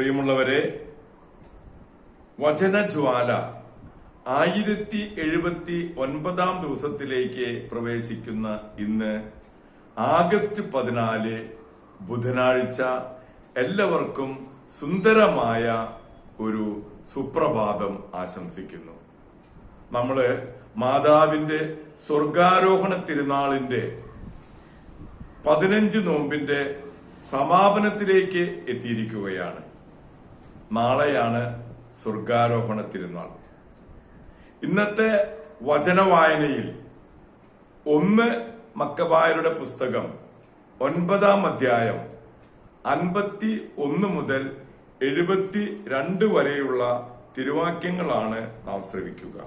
പ്രിയമുള്ളവരെ വചനജ്വാല ആയിരത്തി എഴുപത്തി ഒൻപതാം ദിവസത്തിലേക്ക് പ്രവേശിക്കുന്ന ഇന്ന് ആഗസ്റ്റ് പതിനാല് ബുധനാഴ്ച എല്ലാവർക്കും സുന്ദരമായ ഒരു സുപ്രഭാതം ആശംസിക്കുന്നു. നമ്മൾ മാതാവിന്റെ സ്വർഗാരോഹണ തിരുനാളിന്റെ പതിനഞ്ച് നോമ്പിന്റെ സമാപനത്തിലേക്ക് എത്തിയിരിക്കുകയാണ്. നാളെയാണ് സ്വർഗാരോഹണ തിരുനാൾ ഇന്നത്തെ വചനവായനയിൽ ഒന്ന് മക്കബായരുടെ പുസ്തകം ഒൻപതാം അധ്യായം അൻപത്തി ഒന്ന് മുതൽ എഴുപത്തി രണ്ട് വരെയുള്ള തിരുവാക്യങ്ങളാണ് നാം ശ്രവിക്കുക.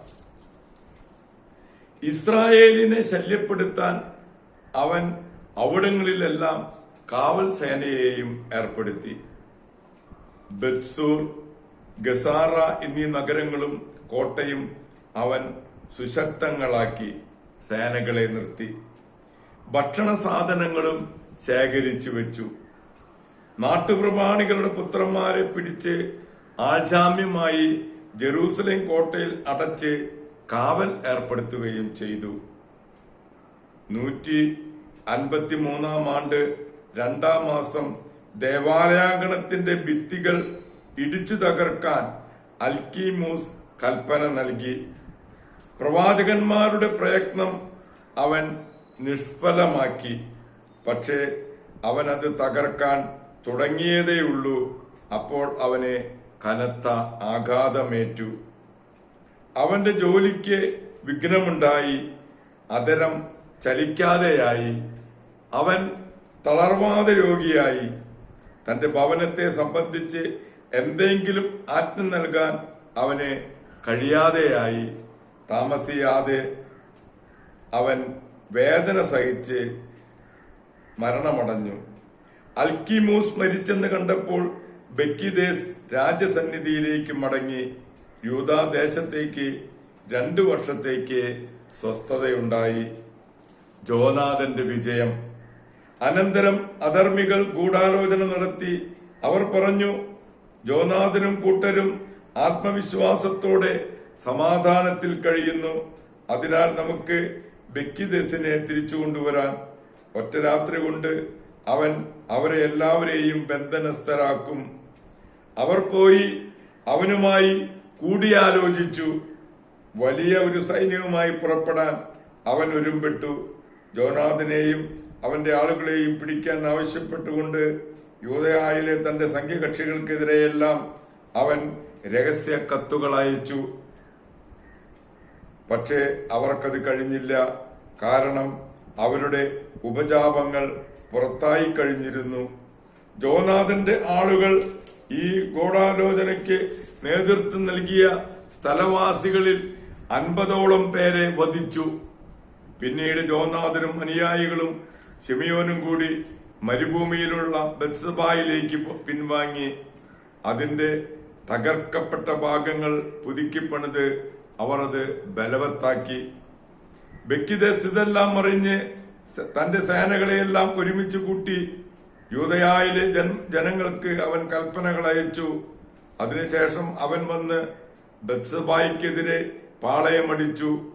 ഇസ്രായേലിനെ ശല്യപ്പെടുത്താൻ അവൻ അവിടങ്ങളിലെല്ലാം കാവൽ സേനയെയും ഏർപ്പെടുത്തി. ബത്സൂർ ഗസാറ എന്നീ നഗരങ്ങളും കോട്ടയും അവൻ സുശക്തങ്ങളാക്കി സേനകളെ നിർത്തി. ഭക്ഷണ സാധനങ്ങളും ശേഖരിച്ചു വെച്ചു. നാട്ടുപ്രമാണികളുടെ പുത്രന്മാരെ പിടിച്ച് ആജാമ്യമായി ജെറൂസലേം കോട്ടയിൽ അടച്ച് കാവൽ ഏർപ്പെടുത്തുകയും ചെയ്തു. നൂറ്റി അൻപത്തി മൂന്നാം ആണ്ട് രണ്ടാം മാസം ദേവാലയാങ്കണത്തിന്റെ ഭിത്തികൾ ഇടിച്ചു തകർക്കാൻ അൽക്കീമൂസ് കൽപ്പന നൽകി. പ്രവാചകന്മാരുടെ പ്രയത്നം അവൻ നിഷ്ഫലമാക്കി. പക്ഷേ അവൻ അത് തകർക്കാൻ തുടങ്ങിയതേയുള്ളൂ. അപ്പോൾ അവനെ കനത്ത ആഘാതമേറ്റു. അവന്റെ ജോലിക്ക് വിഘ്നമുണ്ടായി. അതരം ചലിക്കാതെയായി. അവൻ തളർവാദ രോഗിയായി. തന്റെ ഭവനത്തെ സംബന്ധിച്ച് എന്തെങ്കിലും ആജ്ഞ നൽകാൻ അവന് കഴിയാതെയായി താമസിയാതെ അവൻ വേദന സഹിച്ച് മരണമടഞ്ഞു. അൽക്കിമൂസ് മരിച്ചെന്ന് കണ്ടപ്പോൾ ബക്കിദേസ് രാജസന്നിധിയിലേക്ക് മടങ്ങി യൂതാദേശത്തേക്ക് രണ്ടു വർഷത്തേക്ക് സ്വസ്ഥതയുണ്ടായി. ജോനാഥന്റെ വിജയം അനന്തരം അധർമ്മികൾ ഗൂഢാലോചന നടത്തി അവർ പറഞ്ഞു ജോനാഥനും കൂട്ടരും ആത്മവിശ്വാസത്തോടെ സമാധാനത്തിൽ കഴിയുന്നു. അതിനാൽ നമുക്ക് ബെക്കിദസിനെ തിരിച്ചു കൊണ്ടുവരാൻ ഒറ്റ രാത്രി കൊണ്ട് അവൻ അവരെ എല്ലാവരെയും ബന്ധനസ്ഥരാക്കും. അവർ പോയി അവനുമായി കൂടിയാലോചിച്ചു. വലിയ ഒരു സൈന്യവുമായി പുറപ്പെടാൻ അവൻ ഒരുമ്പെട്ടു. ജോനാഥിനെയും അവന്റെ ആളുകളെയും പിടിക്കാൻ ആവശ്യപ്പെട്ടുകൊണ്ട് യൂതയായിലെ തന്റെ സംഘകക്ഷികൾക്കെതിരെയെല്ലാം അവൻ രഹസ്യ കത്തുകൾ അയച്ചു. പക്ഷേ അവർക്കത് കഴിഞ്ഞില്ല. കാരണം അവരുടെ ഉപജാപങ്ങൾ പുറത്തായി കഴിഞ്ഞിരുന്നു. ജോനാഥന്റെ ആളുകൾ ഈ ഗൂഢാലോചനയ്ക്ക് നേതൃത്വം നൽകിയ സ്ഥലവാസികളിൽ അൻപതോളം പേരെ വധിച്ചു. പിന്നീട് ജോനാഥനും അനുയായികളും ശിമിയോനും കൂടി മരുഭൂമിയിലുള്ള ബത്സബായിലേക്ക് പിൻവാങ്ങി അതിന്റെ തകർക്കപ്പെട്ട ഭാഗങ്ങൾ പുതുക്കിപ്പണിത് അവർ അത് ബലവത്താക്കി. ബെക്കിദസ് ഇതെല്ലാം അറിഞ്ഞ് തന്റെ സേനകളെയെല്ലാം ഒരുമിച്ച് കൂട്ടി യൂതയായിലെ ജൻ- ജനങ്ങൾക്ക് അവൻ കൽപ്പനകൾ അയച്ചു. അതിനുശേഷം അവൻ വന്ന് ബത്സബായിക്കെതിരെ പാളയമടിച്ചു.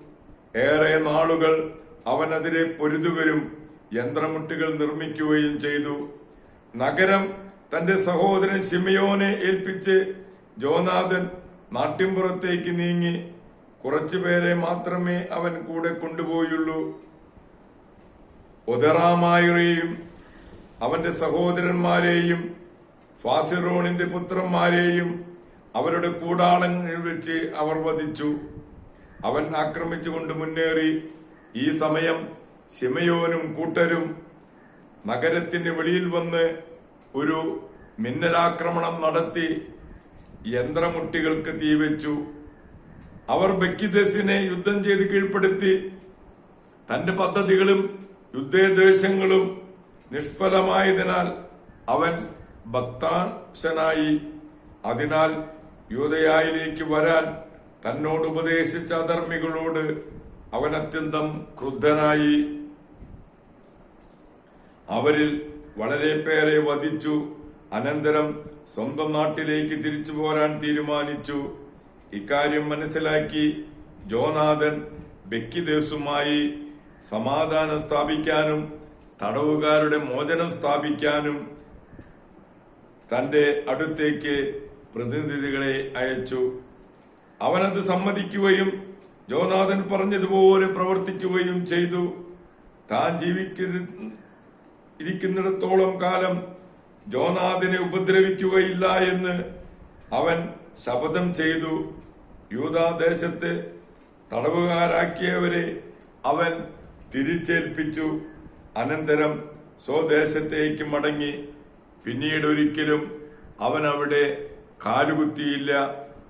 ഏറെ നാളുകൾ അവനെതിരെ പൊരുതുകയും യന്ത്രമുട്ടുകൾ നിർമ്മിക്കുകയും ചെയ്തു. നഗരം തന്റെ സഹോദരൻ ശിമയോനെ ഏൽപ്പിച്ച് ജോനാഥൻ നാട്ടിൻപുറത്തേക്ക് നീങ്ങി. കുറച്ചുപേരെ മാത്രമേ അവൻ കൂടെ കൊണ്ടുപോയുള്ളൂ. ഒതറാമായുറേയും അവന്റെ സഹോദരന്മാരെയും ഫാസിറോണിന്റെ പുത്രന്മാരെയും അവരുടെ കൂടാളങ്ങളിൽ വെച്ച് അവർ വധിച്ചു. അവൻ ആക്രമിച്ചുകൊണ്ട് മുന്നേറി. ഈ സമയം ശിമയോനും കൂട്ടരും നഗരത്തിന് വെളിയിൽ വന്ന് ഒരു മിന്നലാക്രമണം നടത്തി യന്ത്രമുട്ടികൾക്ക് തീവച്ചു അവർ ബക്കിദസിനെ യുദ്ധം ചെയ്ത് കീഴ്പ്പെടുത്തി. തന്റെ പദ്ധതികളും യുദ്ധോദ്ദേശങ്ങളും നിഷ്ഫലമായതിനാൽ അവൻ ഭക്താശനായി. അതിനാൽ യൂതയായിലേക്ക് വരാൻ തന്നോട് ഉപദേശിച്ച അധർമ്മികളോട് അവൻ അത്യന്തം ക്രുദ്ധനായി അവരിൽ വളരെ പേരെ വധിച്ചു. അനന്തരം സ്വന്തം നാട്ടിലേക്ക് തിരിച്ചു പോരാൻ തീരുമാനിച്ചു. ഇക്കാര്യം മനസ്സിലാക്കി ജോനാഥൻ ബെക്കിദേസുമായി സമാധാനം സ്ഥാപിക്കാനും തടവുകാരുടെ മോചനം സ്ഥാപിക്കാനും തന്റെ അടുത്തേക്ക് പ്രതിനിധികളെ അയച്ചു. അവനത് സമ്മതിക്കുകയും ജോനാഥൻ പറഞ്ഞതുപോലെ പ്രവർത്തിക്കുകയും ചെയ്തു. താൻ ജീവിക്ക ഇരിക്കുന്നിടത്തോളം കാലം ജോനാഥിനെ ഉപദ്രവിക്കുകയില്ല എന്ന് അവൻ ശപഥം ചെയ്തു. യൂതാദേശത്ത് തടവുകാരാക്കിയവരെ അവൻ തിരിച്ചേൽപ്പിച്ചു. അനന്തരം സ്വദേശത്തേക്ക് മടങ്ങി. പിന്നീട് ഒരിക്കലും അവൻ അവിടെ കാലുകുത്തിയില്ല.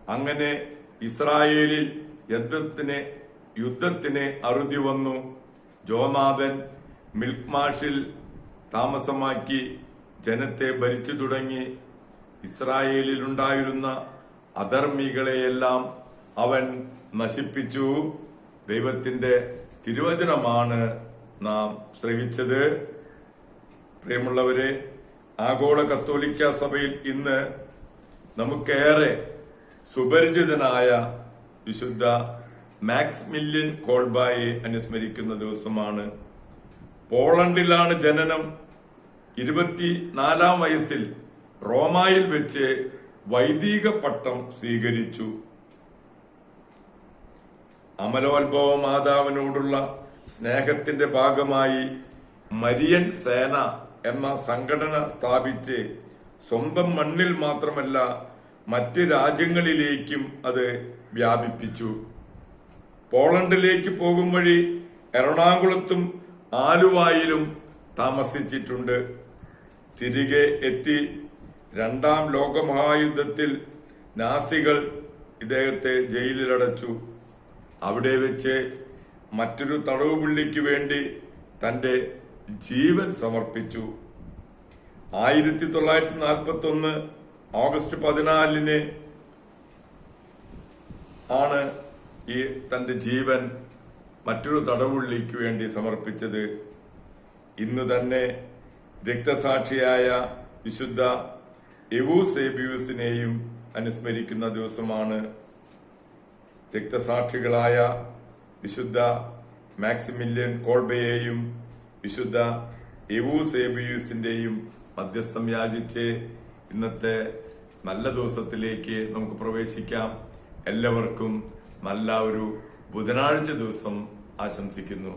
അങ്ങനെ ഇസ്രായേലിൽ യുദ്ധത്തിന് യുദ്ധത്തിന് അറുതി വന്നു. ജോനാഥൻ മിൽക്മാഷിൽ താമസമാക്കി ജനത്തെ ഭരിച്ചു തുടങ്ങി. ഇസ്രായേലിലുണ്ടായിരുന്ന അധർമ്മികളെയെല്ലാം അവൻ നശിപ്പിച്ചു. ദൈവത്തിന്റെ തിരുവചനമാണ് നാം ശ്രവിച്ചത്. പ്രിയമുള്ളവരെ ആഗോള കത്തോലിക്ക സഭയിൽ ഇന്ന് നമുക്കേറെ സുപരിചിതനായ വിശുദ്ധ മാക്സ് മില്യൻ കോൾബായെ അനുസ്മരിക്കുന്ന ദിവസമാണ്. പോളണ്ടിലാണ് ജനനം. ഇരുപത്തിനാലാം വയസ്സിൽ റോമായിൽ വെച്ച് വൈദിക പട്ടം സ്വീകരിച്ചു. അമലോത്ഭവ മാതാവിനോടുള്ള സ്നേഹത്തിന്റെ ഭാഗമായി മരിയൻ സേന എന്ന സംഘടന സ്ഥാപിച്ച് സ്വന്തം മണ്ണിൽ മാത്രമല്ല മറ്റ് രാജ്യങ്ങളിലേക്കും അത് വ്യാപിപ്പിച്ചു. പോളണ്ടിലേക്ക് പോകും വഴി എറണാകുളത്തും ആലുവായിലും താമസിച്ചിട്ടുണ്ട്. തിരികെ എത്തി രണ്ടാം ലോകമഹായുദ്ധത്തിൽ നാസികൾ ഇദ്ദേഹത്തെ ജയിലിലടച്ചു. അവിടെ വെച്ച് മറ്റൊരു തടവുപുള്ളിക്ക് വേണ്ടി തന്റെ ജീവൻ സമർപ്പിച്ചു. ആയിരത്തി തൊള്ളായിരത്തി നാൽപ്പത്തി ഒന്ന് ഓഗസ്റ്റ് പതിനാലിന് ആണ് ഈ തന്റെ ജീവൻ മറ്റൊരു തടവുള്ളിക്ക് വേണ്ടി സമർപ്പിച്ചത്. ഇന്ന് തന്നെ രക്തസാക്ഷിയായ വിശുദ്ധ എവൂസേബിയൂസിനെയും അനുസ്മരിക്കുന്ന ദിവസമാണ് രക്തസാക്ഷികളായ വിശുദ്ധ മാക്സിമില്യൻ കോൾബയെയും വിശുദ്ധ എവൂസേബിയൂസിന്റെയും മധ്യസ്ഥം യാചിച്ച് ഇന്നത്തെ നല്ല ദിവസത്തിലേക്ക് നമുക്ക് പ്രവേശിക്കാം. എല്ലാവർക്കും നല്ല ഒരു ബുധനാഴ്ച ദിവസം ആശംസിക്കുന്നു.